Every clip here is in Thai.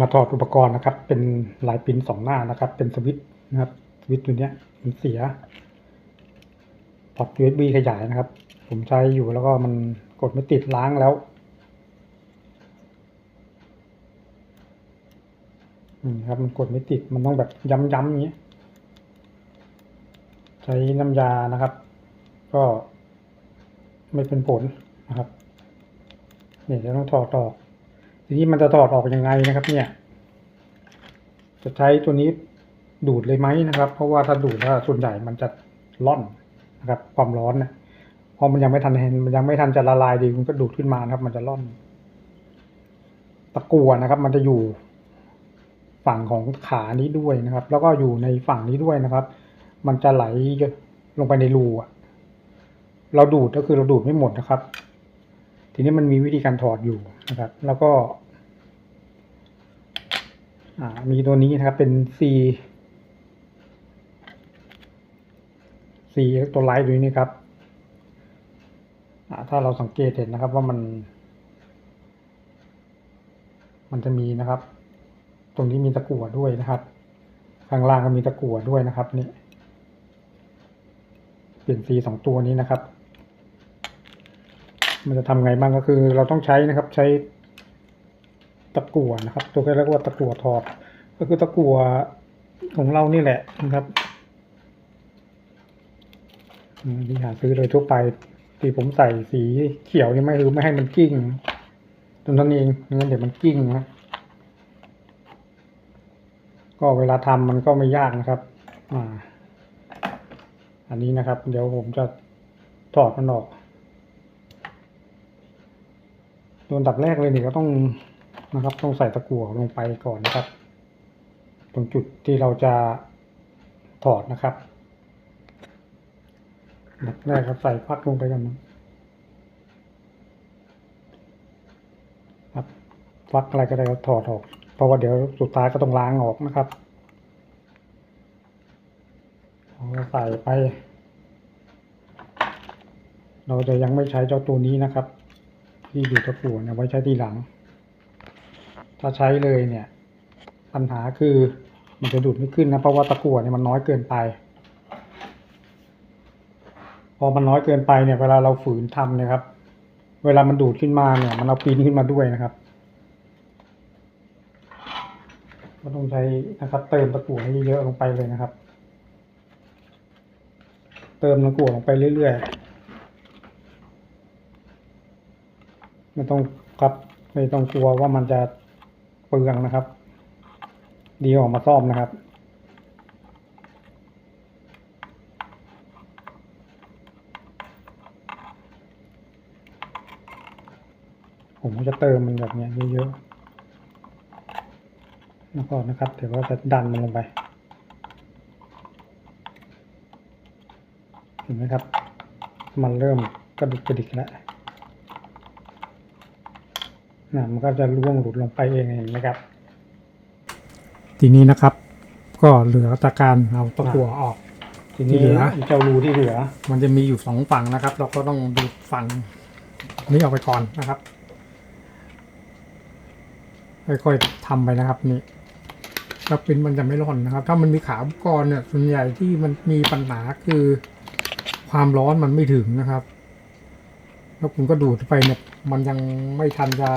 มาถอดอุปกรณ์นะครับ เป็นลายปิ้นสองหน้านะครับ เป็นสวิตช์นะครับสวิตช์ตัวเนี้ยมันเสียพอร์ต USB ขยายนะครับ ผมใช้อยู่แล้วก็มันกดไม่ติดล้างแล้วครับมันกดไม่ติดมันต้องแบบย้ำๆอย่างนี้ใช้น้ำยานะครับ ก็ไม่เป็นผลนะครับเนี่ยจะต้องถอดออก ทีนี้มันจะถอดออกยังไงนะครับ เนี่ย จะใช้ตัวนี้ดูดเลยไหมนะครับ เพราะว่าถ้าดูดแล้วส่วนใหญ่มันจะล่อนนะครับ ความร้อนเนี่ยพอมันยังไม่ทันเห็นมันยังไม่ทันจะละลายดีมันก็ดูดขึ้นมานครับ มันจะล่อน ตะกัวนะครับ มันจะอยู่ฝั่งของขานี้ด้วยนะครับ แล้วก็อยู่ในฝั่งนี้ด้วยนะครับ มันจะไหลลงไปในรูเราดูดก็คือเราดูดไม่หมดนะครับ ทีนี้มันมีวิธีการถอดอยู่ นะครับ แล้วก็มีตัวนี้นะครับเป็น C C ตัวไลท์ดูนี่ครับถ้าเราสังเกตเห็นนะครับว่ามัน มันจะมีนะครับ ตรงนี้มีตะกั่วด้วยนะครับ ข้างล่างก็มีตะกั่วด้วยนะครับนี่เปลี่ยน C สองตัวนี้นะครับ มันจะทำไงบ้างก็คือเราต้องใช้นะครับใช้ตะกั่วนะครับ ตัวที่เรียกว่าตะกั่วถอด ก็คือตะกั่วของเรานี่แหละนะครับที่หาซื้อโดยทั่วไปที่ผมใส่สีเขียวนี่ไม่คือไม่ให้มันกิ้งตรงนั้นเองไม่งั้นเดี๋ยวมันกิ้งนะก็เวลาทำมันก็ไม่ยากนะครับอ่าอันนี้นะครับ เดี๋ยวผมจะถอดมันออก ตัวอันดับแรกเลยเนี่ยก็ต้องนะครับ ต้องใส่ตะกั่วลงไปก่อนนะครับ ตรงจุดที่เราจะถอดนะครับดับแรกครับใส่พักลงไปกันนะครับฟักอะไรก็ได้ก็ถอดออก เพราะว่าเดี๋ยวสุดท้ายก็ต้องล้างออกนะครับเราใส่ไป เราจะยังไม่ใช้เจ้าตัวนี้นะครับ ที่ดูดตะกั่วเนี่ยไว้ใช้ทีหลัง ถ้าใช้เลยเนี่ย ปัญหาคือมันจะดูดไม่ขึ้นนะเพราะว่าตะกั่วเนี่ยมันน้อยเกินไป พอมันน้อยเกินไปเนี่ย เวลาเราฝืนทำนี่ยครับ เวลามันดูดขึ้นมาเนี่ย มันเอาปีนขึ้นมาด้วยนะครับก็ต้องใช้นะครับ เติมตะกั่วให้เยอะลงไปเลยนะครับ เติมตะกั่วลงไปเรื่อยๆ ไม่ต้องครับ ไม่ต้องกลัวว่ามันจะเปลืองนะครับ ดีออกมาซ่อมนะครับผมก็จะเติมมันแบบเนี้ยเยอะๆแล้วก็นะครับ เดี๋ยวก็จะดันมันลงไป เห็นไหมครับ มันเริ่มกระดุกกระดิกแล้ว นะมันก็จะร่วงหลุดลงไปเองเห็นไหมครับ ทีนี้นะครับ ก็เหลือจากการเอาตะกั่วออก ทีนี้ที่เหลืออีเจ้ารูที่เหลือ มันจะมีอยู่สองฝั่งนะครับ เราก็ต้องดูฝั่งนี้ออกไปก่อนนะครับค่อยๆทำไปนะครับนี่แล้วปริ้นมันจะไม่ร่อนนะครับ ถ้ามันมีขาอุปกรณ์เนี่ยส่วนใหญ่ที่มันมีปัญหาคือ ความร้อนมันไม่ถึงนะครับ แล้วคุณก็ดูดไปเนี่ย มันยังไม่ทันจะ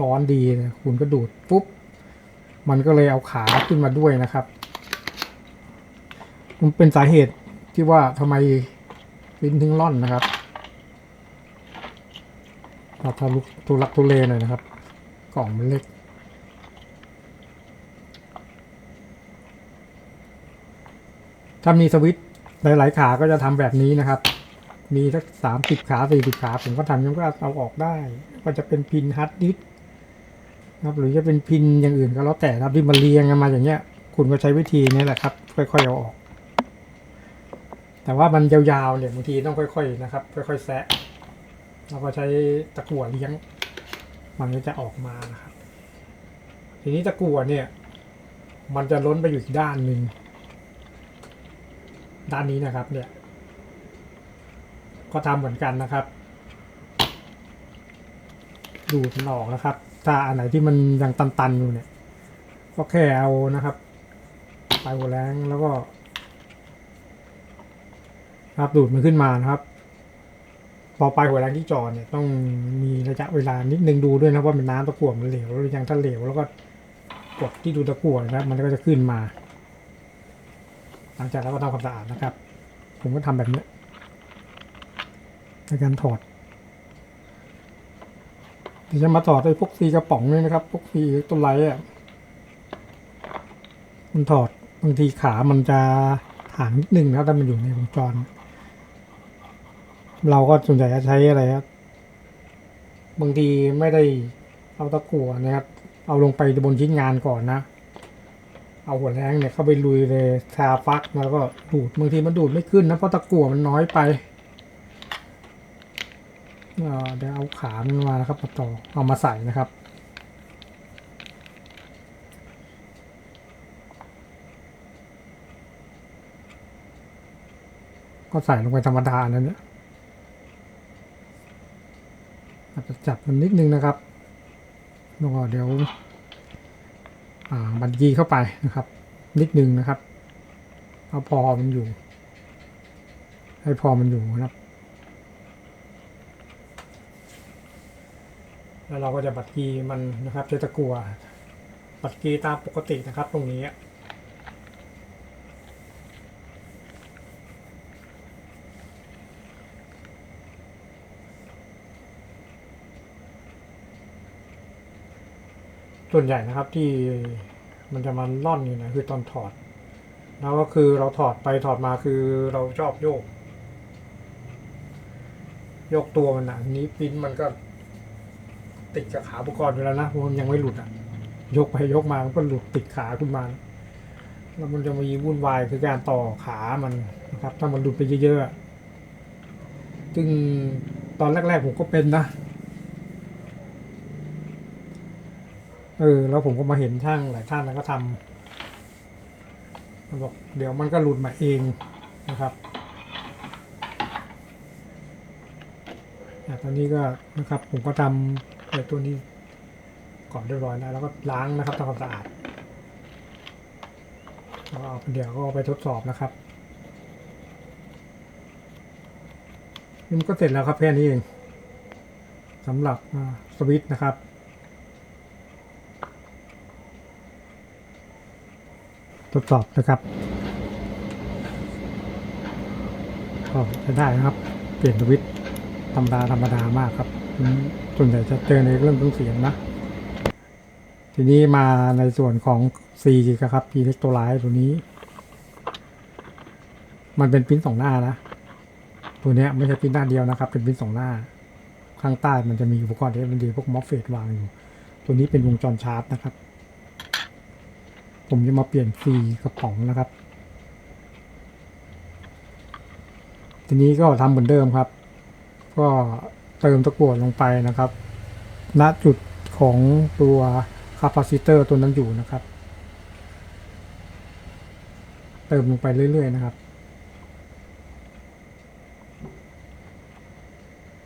ร้อนดีนะคุณก็ดูดปุ๊บ มันก็เลยเอาขาขึ้นมาด้วยนะครับ มันเป็นสาเหตุที่ว่าทำไมปิ้นถึงร่อนนะครับเราทะลุทุลักทุเลหน่อยนะครับ กล่องมันเล็กถ้ามีสวิตช์หลาย ๆ ขาก็จะทำแบบนี้นะครับ มีสักสามสิบขาสี่สิบขา ผมก็ทำยังก็เอาออกได้ ก็จะเป็นพินฮาร์ดดิสครับหรือจะเป็นพินอย่างอื่นก็แล้วแต่ครับที่มันเรียงกันมาอย่างเงี้ย คุณก็ใช้วิธีนี้แหละครับ ค่อยๆเอาออก แต่ว่ามันยาวๆเนี่ยบางทีต้องค่อยๆนะครับ ค่อยๆแซะเราก็ใช้ตะกั่วเลี้ยง มันก็จะออกมานะครับ ทีนี้ตะกั่วเนี่ย มันจะล้นไปอยู่อีกด้านหนึ่งด้านนี้นะครับ เนี่ย ก็ทำเหมือนกันนะครับ ดูดมันออกนะครับ ถ้าอันไหนที่มันยังตันๆอยู่เนี่ย ก็แค่เอานะครับปลายหัวแรงแล้วก็ ครับดูดมันขึ้นมานะครับ พอปลายหัวแรงที่จอดเนี่ย ต้องมีระยะเวลานิดนึงดูด้วยนะว่าเป็นน้ำตะกั่วมันเหลวหรือยังถ้าเหลวแล้วก็กดที่ดูตะกั่วนะครับ มันก็จะขึ้นมา หลังจากนั้นก็ทำความสะอาดนะครับ ผมก็ทำแบบนี้ ในการถอดเดี๋ยวจะมาถอดไอ้พวกซีกระป๋องนี่นะครับ พวกซีตัวไล่อะ มันถอดบางทีขามันจะห่างนิดนึงนะถ้ามันอยู่ในวงจร เราก็ส่วนใหญ่จะใช้อะไรครับ บางทีไม่ได้เอาตะกั่วนะครับ เอาลงไปบนชิ้นงานก่อนนะ เอาหัวแรงเนี่ยเข้าไปลุยเลยทาฟักแล้วก็ดูดบางทีมันดูดไม่ขึ้นนะเพราะตะกั่วมันน้อยไป เดี๋ยวเอาขามันมานะครับมาต่อเอามาใส่นะครับก็ใส่ลงไปธรรมดานั่นเนี่ยอาจจะจับมันนิดนึงนะครับแล้วก็เดี๋ยวบันยีเข้าไปนะครับ นิดนึงนะครับ เอาพอมันอยู่ ให้พอมันอยู่นะครับ แล้วเราก็จะบัดกีมันนะครับใช้ตะกัวบัดกีตามปกตินะครับ ตรงนี้ส่วนใหญ่นะครับที่มันจะมาล่อนอยู่นะคือตอนถอด แล้วก็คือเราถอดไปถอดมาคือเราชอบโยกโยกตัวมันนะนี้ปิ้นมันก็ ติดกับขาอุปกรณ์อยู่แล้วนะมันยังไม่หลุดอะ ยกไปยกมามันก็หลุดติดขาขึ้นมา แล้วมันจะมีวุ่นวายคือการต่อขามันนะครับ ถ้ามันหลุดไปเยอะๆอะซึ่งตอนแรก ๆ ผมก็เป็นนะเออแล้วผมก็มาเห็นช่างหลายท่านแล้วก็ทำมันบอกเดี๋ยวมันก็หลุดมาเองนะครับอ่ตอนนี้ก็นะครับผมก็ทำ ไอ้ตัวนี้ก่อนเรียบร้อยแล้วแล้วก็ล้างนะครับทำความสะอาดแล้วเอาเดี๋ยวก็ไปทดสอบนะครับนี่มันก็เสร็จแล้วครับแค่นี้เองสำหรับสวิตช์นะครับทดสอบนะครับก็ใช้ได้นะครับ เปลี่ยนสวิตช์ธรรมดาธรรมดามากครับอืม ส่วนใหญ่จะเจอในเรื่องเครื่องเสียงนะ ทีนี้มาในส่วนของ C ครับ P เล็กตัวร้ายตัวนี้ มันเป็นปิ้นสองหน้านะ ตัวเนี้ยไม่ใช่ปิ้นหน้าเดียวนะครับ เป็นปิ้นสองหน้า ข้างใต้มันจะมีอุปกรณ์ที่มันดีพวกมอฟเฟตวางอยู่ ตัวนี้เป็นวงจรชาร์จนะครับ ผมจะมาเปลี่ยนฟรีกระป๋องนะครับ ทีนี้ก็ทำเหมือนเดิมครับ ก็ เติมตะกั่วลงไปนะครับ ณจุดของตัวคาปาซิเตอร์ตัวนั้นอยู่นะครับ เติมลงไปเรื่อยๆนะครับ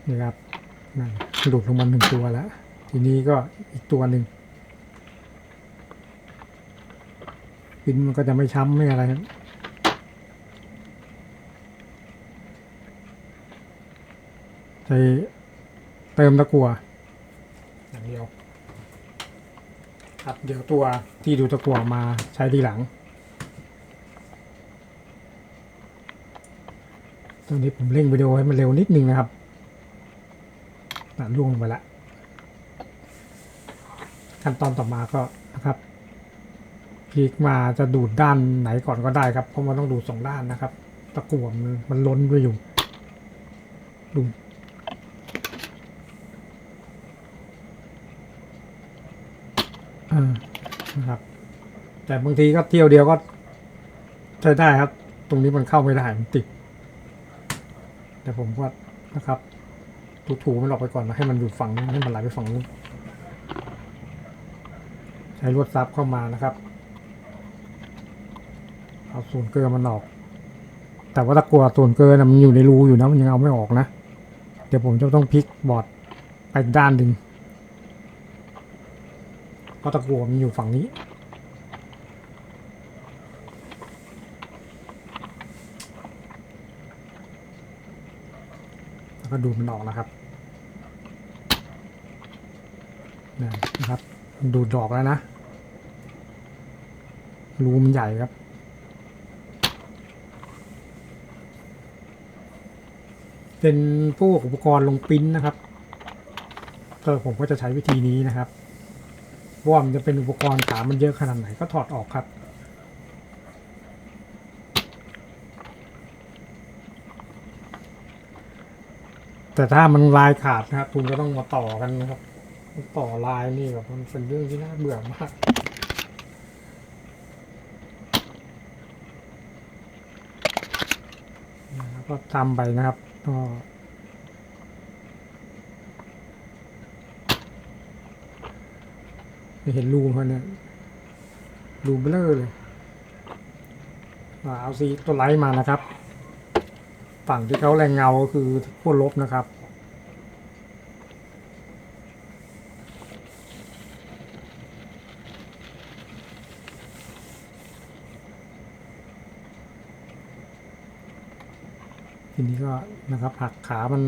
นี่ครับนั่นหลุดลงมาหนึ่งตัวแล้ว ทีนี้ก็อีกตัวหนึ่งปิ้นมันก็จะไม่ช้ำไม่อะไรครับใช้ เติมตะกั่วอย่างเดียวครับเดี๋ยวตัวที่ดูตะกั่วมาใช้ทีหลัง ตอนนี้ผมเร่งวิดีโอให้มันเร็วนิดนึงนะครับน่ะล่วงลงไปละขั้นตอนต่อมาก็นะครับพลิกมาจะดูดด้านไหนก่อนก็ได้ครับ เพราะมันต้องดูดสองด้านนะครับ ตะกั่วมันมันล้นไปอยู่ดูดอ่า นะครับ แต่บางทีก็เที่ยวเดียวก็ใช้ได้ครับ ตรงนี้มันเข้าไม่ได้มันติด แต่ผมก็นะครับถูๆมันออกไปก่อนนะให้มันอยู่ฝั่งนู้นให้มันไหลไปฝั่งนู้นใช้ลวดซับเข้ามานะครับ เอาส่วนเกลือมันออก แต่ว่าตะกัวส่วนเกลือนะมันอยู่ในรูอยู่นะมันยังเอาไม่ออกนะ เดี๋ยวผมจะต้องพลิกบอร์ดไปด้านหนึ่ง ก็ตะกัวมีอยู่ฝั่งนี้ แล้วก็ดูมันออกนะครับนะครับ ดูดอกแล้วนะ รูมันใหญ่ครับเป็นพวกอุปกรณ์ลงปิ้นนะครับเออผมก็จะใช้วิธีนี้นะครับ ว่ามันจะเป็นอุปกรณ์ขามันเยอะขนาดไหนก็ถอดออกครับ แต่ถ้ามันลายขาดนะครับคุณก็ต้องมาต่อกันนะครับต่อลายนี่แบบมันเป็นเรื่องที่น่าเบื่อมากนะครับก็ทำไปนะครับก็ไม่ เห็นรูเขาเนี่ยรูเบลอเลยอ่าเอาซีตัวไลท์มานะครับ ฝั่งที่เขาแรงเงาก็คือขั้วลบนะครับทีนี้ก็นะครับหักขามัน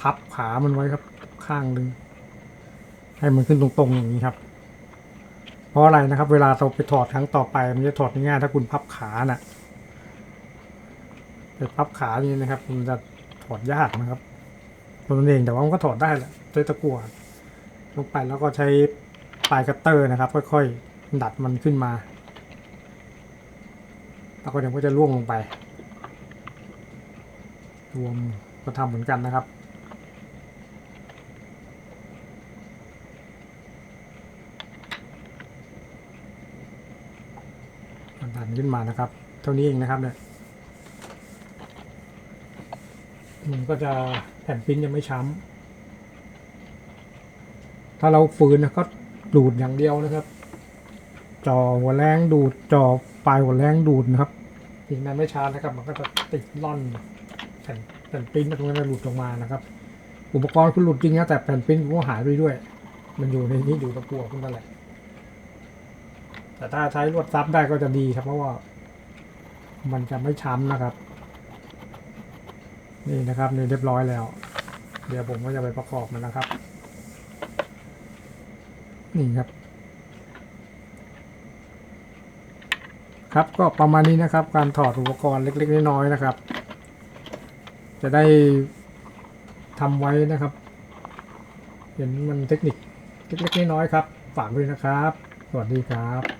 พับขามันไว้ครับข้างหนึ่งให้มันขึ้นตรงๆอย่างนี้ครับ ราะอะไรนะครับ เวลาเราไปถอดครั้งต่อไป มันจะถอดง่ายถ้าคุณพับขาน่ะไปพับขาอย่างนี้นะครับ มันจะถอดยากนะครับตัวนั้นเองแต่ว่ามันก็ถอดได้แหละใช้ตะกั่วลงไปแล้วก็ใช้ปลายคัตเตอร์นะครับ ค่อยๆดัดมันขึ้นมาแล้วก็เดี๋ยวก็จะล่วงลงไปรวมก็ทำเหมือนกันนะครับ ดันขึ้นมานะครับ เท่านี้เองนะครับเนี่ยมันก็จะแผ่นปิ้นจะไม่ช้ำถ้าเราฝืนนะก็ดูดอย่างเดียวนะครับจอหัวแรงดูดจอปลายหัวแรงดูดนะครับอีกนั้นไม่ช้านะครับ มันก็จะติดล่อนแผ่นแผ่นปิ้นตรงนั้นหลุดออกมานะครับ อุปกรณ์คุณหลุดจริงนะแต่แผ่นปิ้นคุณก็หายไปด้วย มันอยู่ในนี้อยู่ตะกัวคุณนั่นแหละ แต่ถ้าใช้ลวดซับได้ก็จะดีครับ เพราะว่า มันจะไม่ช้ำนะครับ นี่นะครับนี่เรียบร้อยแล้ว เดี๋ยวผมก็จะไปประกอบมันนะครับ นี่ครับ ครับก็ประมาณนี้นะครับ การถอดอุปกรณ์เล็ก ๆ น้อยๆนะครับ จะได้ทำไว้นะครับ เห็นมันเทคนิคเล็กๆน้อยๆครับ ฝากด้วยนะครับ สวัสดีครับ